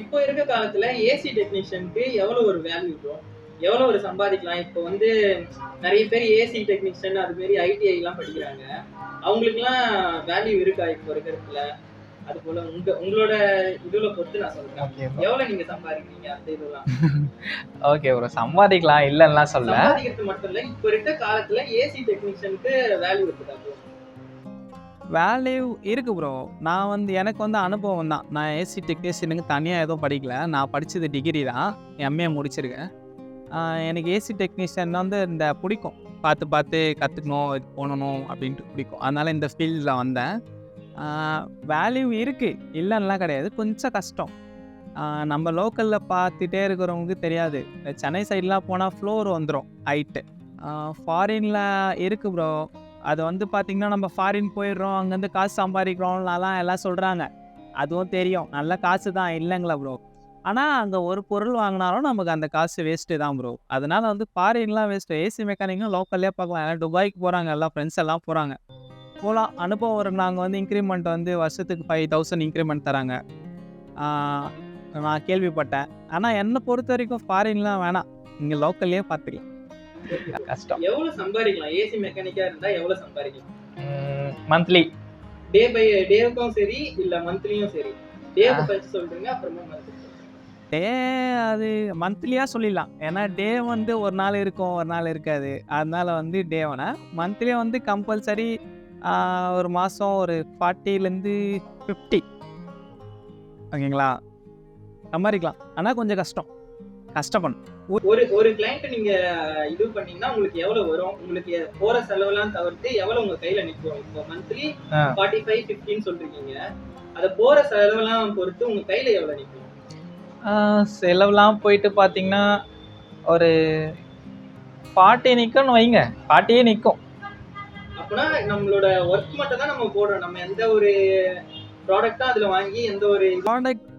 இப்போ இருக்க காலத்துல ஏசி டெக்னீஷியனுக்கு எவ்வளவு ஒரு வேல்யூ ப்ரோ எவ்வளவு ஒரு சம்பாதிக்கலாம்? இப்போ வந்து நிறைய பேர் ஏசி டெக்னீஷியன் அது மாரி ஐடிஐ எல்லாம் படிக்கிறாங்க. அவங்களுக்குலாம் வேல்யூ இருக்கா இப்போ இருக்கிறதுல அது போல உங்க உங்களோட இதுல பொறுத்து நான் சொல்றேன். எவ்வளவு நீங்க சம்பாதிக்கிறீங்க அந்த இதெல்லாம்? ஓகே ப்ரோ சம்பாதிக்கலாம் இல்லைன்னா சொல்ல. சம்பாதிக்கிறது மட்டும் இல்ல இப்போ இருக்க காலத்துல ஏசி டெக்னீஷியனுக்கு வேல்யூ இருக்குதா வேல்யூ இருக்கு ப்ரோ நான் வந்து எனக்கு வந்து அனுபவம் தான். நான் ஏசி டெக்னீஷியனுக்கு தனியாக எதுவும் படிக்கல. நான் படித்தது டிகிரி தான். எம்ஏ முடிச்சிருக்கேன். எனக்கு ஏசி டெக்னீஷியன் வந்து இந்த பிடிக்கும். பார்த்து பார்த்து கற்றுக்கணும் இது பண்ணணும் அப்படின்ட்டு பிடிக்கும். அதனால் இந்த ஃபீல்டில் வந்தேன். வேல்யூ இருக்குது இல்லைன்னா கிடையாது. கொஞ்சம் கஷ்டம். நம்ம லோக்கலில் பார்த்துட்டே இருக்கிறவங்களுக்கு தெரியாது. சென்னை சைட்லாம் போனால் ஃப்ளோர் வந்துடும் ஹைட்டு ஃபாரினில் இருக்குது ப்ரோ அது வந்து பார்த்திங்கன்னா நம்ம ஃபாரின் போயிடுறோம் அங்கேருந்து காசு சம்பாதிக்கிறோம்லாம் எல்லாம் சொல்கிறாங்க அதுவும் தெரியும். நல்ல காசு தான் இல்லைங்களா ப்ரோ ஆனால் அங்கே ஒரு பொருள் வாங்கினாலும் நமக்கு அந்த காசு வேஸ்ட்டு தான் ப்ரோ அதனால வந்து ஃபாரின்லாம் வேஸ்ட்டு ஏசி மெக்கானிக்கும் லோக்கல்லே பார்க்கலாம். ஏன்னா துபாய்க்கு போகிறாங்க எல்லாம் ஃப்ரெண்ட்ஸ் எல்லாம் போகிறாங்க போகலாம் அனுபவம் வரும் நாங்கள் வந்து இன்க்ரிமெண்ட் வந்து வருஷத்துக்கு ஃபைவ் தௌசண்ட் இன்க்ரிமெண்ட் தராங்க. நான் கேள்விப்பட்டேன். ஆனால் என்னை பொறுத்த வரைக்கும் ஃபாரின்லாம் வேணாம். இங்கே லோக்கல்லே பார்த்துக்கலாம். கஷ்டம். எவ்வளவு சம்பாதிக்கலாம்? ஏசி மெக்கானிக்கா இருந்தா எவ்வளவு சம்பாதிக்கலாம்? மந்த்லி டே பை டேவுக்கும் சரி இல்ல மந்த்லியும் சரி. டேவுக்கு ஃபர்ஸ்ட் சொல்றீங்க அப்புறமா மந்த்லி டே அது மந்த்லியாக சொல்லிடலாம். ஏன்னா டே வந்து ஒரு நாள் இருக்கும் ஒரு நாள் இருக்காது. அதனால வந்து டே வேணாம் மந்த்லி வந்து கம்பல்சரி ஒரு மாதம் ஒரு ஃபார்ட்டிலேருந்து ஃபிஃப்டி ஓகேங்களா? சம்பாதிக்கலாம். ஆனால் கொஞ்சம் கஷ்டம். கஷ்டப்படணும். ஒரு ஒரு கிளைண்ட் நீங்க இது பண்ணீங்கன்னா உங்களுக்கு எவ்வளவு வரும்? உங்களுக்கு போற செலவெல்லாம் தவிர்த்து எவ்வளவு உங்க கையில நிக்கும் இப்போ மந்த்லி. ஃபார்ட்டி ஃபைவ் ஃபிஃப்டின்னு சொல்றீங்க அத போற செலவெல்லாம் பொறுத்து உங்க கையில எவ்வளவு நிக்கும் செலவுலாம் போயிட்டு பார்த்தீங்கன்னா ஒரு ஃபார்ட்டி நிற்கும்னு வைங்க. ஃபார்ட்டியே நிற்கும் அப்பனா நம்மளோட ஒர்க் மட்டும் தான் நம்ம போடுறோம். நம்ம எந்த ஒரு ப்ராடக்ட்டும் அதுல வாங்கி எந்த ஒரு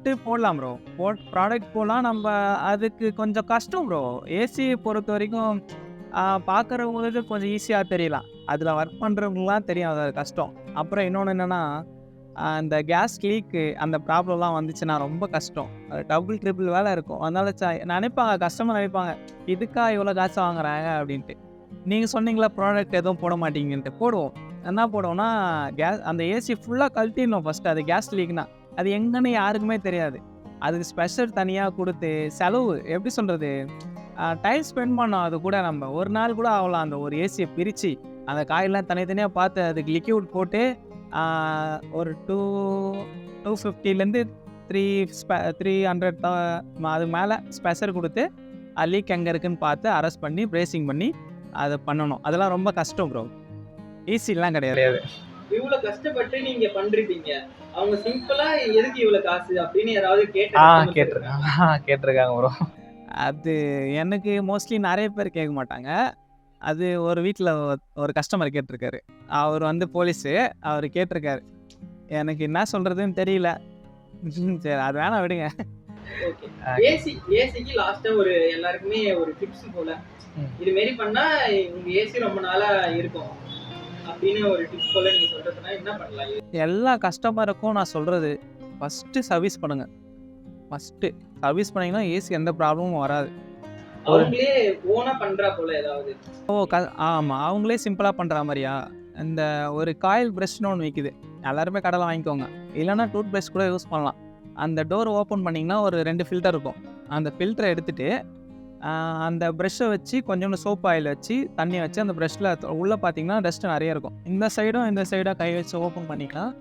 போட்டு போடலாம் ப்ரோ போட் ப்ராடக்ட் போடலாம். நம்ம அதுக்கு கொஞ்சம் கஷ்டம் ப்ரோ ஏசி பொறுத்த வரைக்கும் பார்க்குறவங்களுக்கு கொஞ்சம் ஈஸியாக தெரியலாம். அதில் ஒர்க் பண்ணுறவங்களாம் தெரியும் அது கஷ்டம். அப்புறம் இன்னொன்று என்னென்னா அந்த கேஸ் லீக்கு அந்த ப்ராப்ளம்லாம் வந்துச்சுன்னா ரொம்ப கஷ்டம். அது டபுள் ட்ரிபிள் வேலை இருக்கும். அதனால ச- நினைப்பாங்க கஸ்டமர் நினைப்பாங்க இதுக்கா இவ்வளோ காசு வாங்குறாங்க? அப்படின்ட்டு. நீங்கள் சொன்னீங்களா ப்ராடக்ட் எதுவும் போட மாட்டீங்கன்ட்டு. போடுவோம். என்ன போடுவோம்னா கேஸ் அந்த ஏசி ஃபுல்லாக கழட்டிடணும் ஃபஸ்ட்டு அது கேஸ் லீக்னா அது எங்கன்னு யாருக்குமே தெரியாது. அதுக்கு ஸ்பெஷல் தனியாக கொடுத்து செலவு எப்படி சொல்கிறது டைம் ஸ்பெண்ட் பண்ணோம். அது கூட நம்ம ஒரு நாள் கூட ஆகலாம். அந்த ஒரு ஏசியை பிரித்து அந்த காயெல்லாம் தனித்தனியாக பார்த்து அதுக்கு லிக்யூட் போட்டு ஒரு டூ டூ ஃபிஃப்டிலேருந்து த்ரீ ஸ்பெ த்ரீ ஹண்ட்ரட் அது மேலே ஸ்பெஷல் கொடுத்து லீக் எங்கே இருக்குன்னு பார்த்து அரெஸ்ட் பண்ணி பிரேசிங் பண்ணி அதை பண்ணணும். அதெல்லாம் ரொம்ப கஷ்டம் ப்ரோ ஈஸிலாம் கிடையாது. இவ்வளவு கஷ்டப்பட்டு நீங்க பண்றீங்க. அவங்க சிம்பிளா எதுக்கு இவ்வளவு காசு அப்படின்னு யாராவது கேட்டு கேட்டிருக்காங்க கேட்டிருக்காங்க. ப்ரோ அது எனக்கு மோஸ்ட்லி நிறைய பேர் கேட்க மாட்டாங்க. அது ஒரு வீட்டில் ஒரு கஸ்டமர் கேட்டிருக்காரு. அவர் வந்து போலீஸு அவர் கேட்டிருக்காரு. எனக்கு என்ன சொல்கிறதுன்னு தெரியல. சரி அது வேணாம் விடுங்க. ஏசி ஏசிக்கு லாஸ்டா ஒரு எல்லாருக்குமே ஒரு டிப்ஸ் போல. இது மாரி பண்ணா உங்க ஏசி ரொம்ப நாளா இருக்கும். எல்லா கஸ்டமருக்கும் நான் சொல்கிறது ஃபஸ்ட்டு சர்வீஸ் பண்ணுங்கள் ஃபஸ்ட்டு சர்வீஸ் பண்ணிங்கன்னா ஏசி எந்த ப்ராப்ளமும் வராது. அவங்களே ஓனா பண்றா போல ஏதாவது? ஓ க ஆமாம் அவங்களே சிம்பிளாக பண்ணுற மாதிரியா? இந்த ஒரு காயில் ப்ரஷ்னு ஒன்று விற்கிது எல்லாருமே கடையில் வாங்கிக்கோங்க. இல்லைன்னா டூத் ப்ரஷ் கூட யூஸ் பண்ணலாம். அந்த டோர் ஓப்பன் பண்ணிங்கன்னா ஒரு ரெண்டு ஃபில்டர் இருக்கும். அந்த ஃபில்டரை எடுத்துட்டு ஆஹ், அந்த ப்ரெஷ்ஷை வச்சு கொஞ்சோண்டு சோப் ஆயில் வச்சு தண்ணி வச்சு அந்த ப்ரெஷ்ஷில் உள்ளே பார்த்தீங்கன்னா டஸ்ட் நிறைய இருக்கும். இந்த சைடும் இந்த சைடாக கை வச்சு ஓப்பன் பண்ணிக்கலாம்.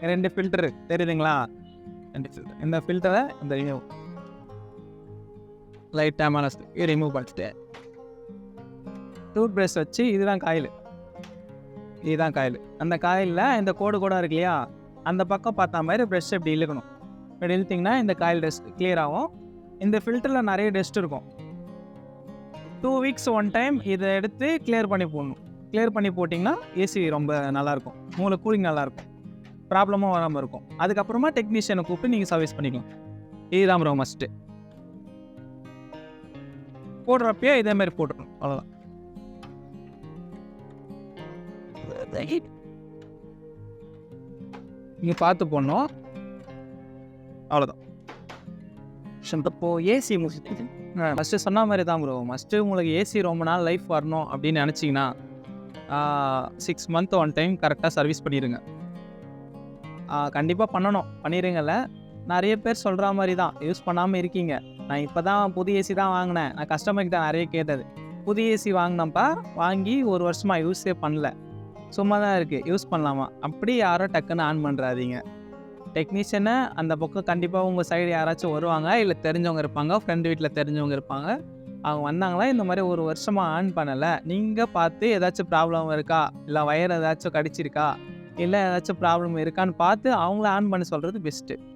ரெண்டு ஃபில்டரு தெரியுதுங்களா? ரெண்டு ஃபில்டர் இந்த ஃபில்டரை இந்த ரிமூவ் லைட்டாக மேலே ரிமூவ் பண்ணிட்டு டூத் ப்ரஷ் வச்சு இதுதான் காயில். இதுதான் காயில். அந்த காயிலில் இந்த கோடு கூட இருக்கு இல்லையா? அந்த பக்கம் பார்த்த மாதிரி ப்ரெஷ் இப்படி இழுக்கணும். இப்படி இழுத்திங்கன்னா இந்த காயில் டஸ்ட் கிளியர் ஆகும். இந்த ஃபில்டரில் நிறைய டஸ்ட் இருக்கும். டூ வீக்ஸ் ஒன் டைம் இதை எடுத்து கிளியர் பண்ணி போடணும். கிளியர் பண்ணி போட்டிங்கன்னா ஏசி ரொம்ப நல்லாயிருக்கும். உங்களுக்கு கூலிங் நல்லாயிருக்கும். ப்ராப்ளமும் வராமல் இருக்கும். அதுக்கப்புறமா டெக்னீஷியனை கூப்பிட்டு நீங்கள் சர்வீஸ் பண்ணிக்கலாம். இதுதான் ப்ரோ மஸ்ட்டு போடுறப்பயே இதே மாதிரி போட்டுருணும் அவ்வளோதான் நீங்கள் பார்த்து போடணும். அவ்வளோதான் இப்போது ஏசி முடிச்சுட்டு ஃபஸ்ட்டு சொன்ன மாதிரி தான் ப்ரோ ஃபஸ்ட்டு உங்களுக்கு ஏசி ரொம்ப நாள் லைஃப் வரணும் அப்படின்னு நினச்சிங்கன்னா சிக்ஸ் மந்த் ஒன் டைம் கரெக்டாக சர்வீஸ் பண்ணிடுங்க கண்டிப்பாக பண்ணணும். பண்ணிடுங்கல்ல நிறைய பேர் சொல்கிற மாதிரி தான் யூஸ் பண்ணாமல் இருக்கீங்க. நான் இப்போ தான் புது ஏசி தான் வாங்கினேன். நான் கஸ்டமர்கிட்ட நிறைய கேட்டது. புது ஏசி வாங்கினப்பா வாங்கி ஒரு வருஷமாக யூஸே பண்ணல. சும்மா தான் இருக்குது யூஸ் பண்ணலாமா? அப்படி யாரும் டக்குன்னு ஆன் பண்ணுறாதீங்க டெக்னீஷியனை அந்த பக்கம் கண்டிப்பாக உங்கள் சைடு யாராச்சும் வருவாங்க இல்லை தெரிஞ்சவங்க இருப்பாங்க ஃப்ரெண்டு வீட்டில் தெரிஞ்சவங்க இருப்பாங்க. அவங்க வந்தாங்களா இந்த மாதிரி ஒரு வருஷமாக ஆன் பண்ணலை. நீங்கள் பார்த்து ஏதாச்சும் ப்ராப்ளம் இருக்கா? இல்லை வயர் ஏதாச்சும் கடிச்சிருக்கா? இல்லை ஏதாச்சும் ப்ராப்ளம் இருக்கான்னு பார்த்து அவங்கள ஆன் பண்ண சொல்கிறது பெஸ்ட்டு